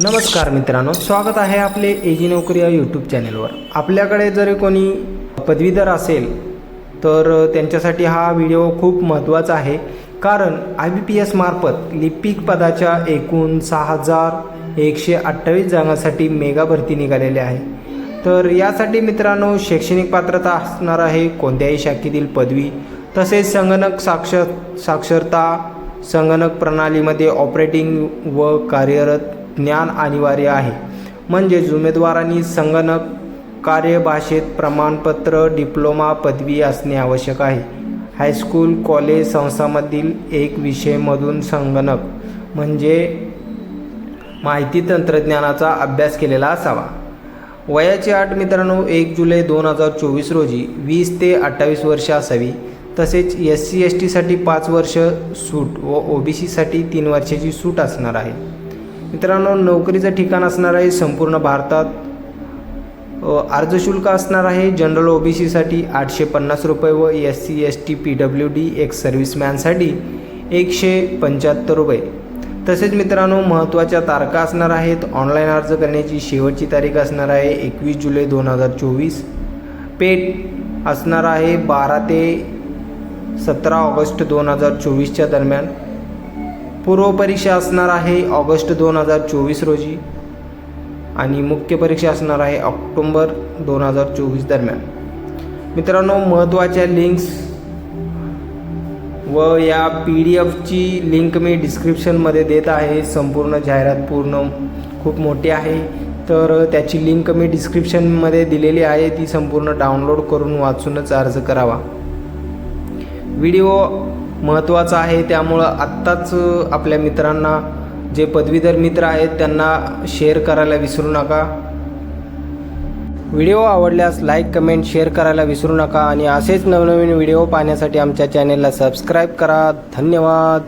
नमस्कार मित्रांनो स्वागत आहे आपले एजी नोकरी या यूट्यूब चॅनेलवर आपल्याकडे जर कोणी पदवीधर असेल तर त्यांच्यासाठी हा व्हिडिओ खूप महत्त्वाचा आहे. कारण आय बी पी एस मार्फत लिपिक पदाच्या एकूण सहा हजार एकशे अठ्ठावीस जागांसाठी मेगा भरती निघालेली आहे. तर यासाठी मित्रांनो शैक्षणिक पात्रता असणार आहे कोणत्याही शाखेतील पदवी. तसेच संगणक साक्षर साक्षरता संगणक प्रणालीमध्ये ऑपरेटिंग व कार्यरत ज्ञान अनिवार्य आहे. म्हणजेच उमेदवारांनी संगणक कार्यभाषेत प्रमाणपत्र डिप्लोमा पदवी असणे आवश्यक आहे. हायस्कूल कॉलेज संस्थांमधील एक विषयमधून संगणक म्हणजे माहिती तंत्रज्ञानाचा अभ्यास केलेला असावा. वयाची आठ मित्रांनो एक जुलै दोन हजार चोवीस रोजी वीस ते अठ्ठावीस वर्ष असावी. तसेच एस सी एस टीसाठी पाच वर्ष सूट व ओ बी सीसाठी तीन वर्षाची सूट असणार आहे. मित्रांनो नोकरीचं ठिकाण असणार आहे संपूर्ण भारतात. अर्ज शुल्क असणार आहे. जनरल ओ बी सीसाठी आठशे पन्नास रुपये व S C S T P W D ex सर्व्हिसमॅनसाठी एकशे पंच्याहत्तर रुपये. तसेच मित्रांनो महत्त्वाच्या तारखा असणार आहेत. ऑनलाईन अर्ज करण्याची शेवटची तारीख असणार आहे एकवीस जुलै दोन हजार चोवीस. पेट असणार आहे बारा ते सतरा ऑगस्ट दोन हजार चोवीसच्या दरम्यान. पूर्वपरीक्षा असणार आहे ऑगस्ट दोन हजार चोवीस रोजी आणि मुख्य परीक्षा असणार आहे ऑक्टोंबर दोन हजार चोवीस दरम्यान. मित्रांनो महत्त्वाच्या लिंक्स व या पी डी एफची लिंक मी डिस्क्रिप्शनमध्ये देत आहे. संपूर्ण जाहिरात पूर्ण खूप मोठी आहे. तर त्याची लिंक मी डिस्क्रिप्शनमध्ये दिलेली आहे. ती संपूर्ण डाउनलोड करून वाचूनच अर्ज करावा. व्हिडिओ महत्त्वाचं आहे. त्यामुळं आत्ताच आपल्या मित्रांना जे पदवीधर मित्र आहेत त्यांना शेअर करायला विसरू नका. व्हिडिओ आवडल्यास लाईक कमेंट शेअर करायला विसरू नका. आणि असेच नवनवीन व्हिडिओ पाहण्यासाठी आमच्या चॅनेलला सबस्क्राईब करा. धन्यवाद.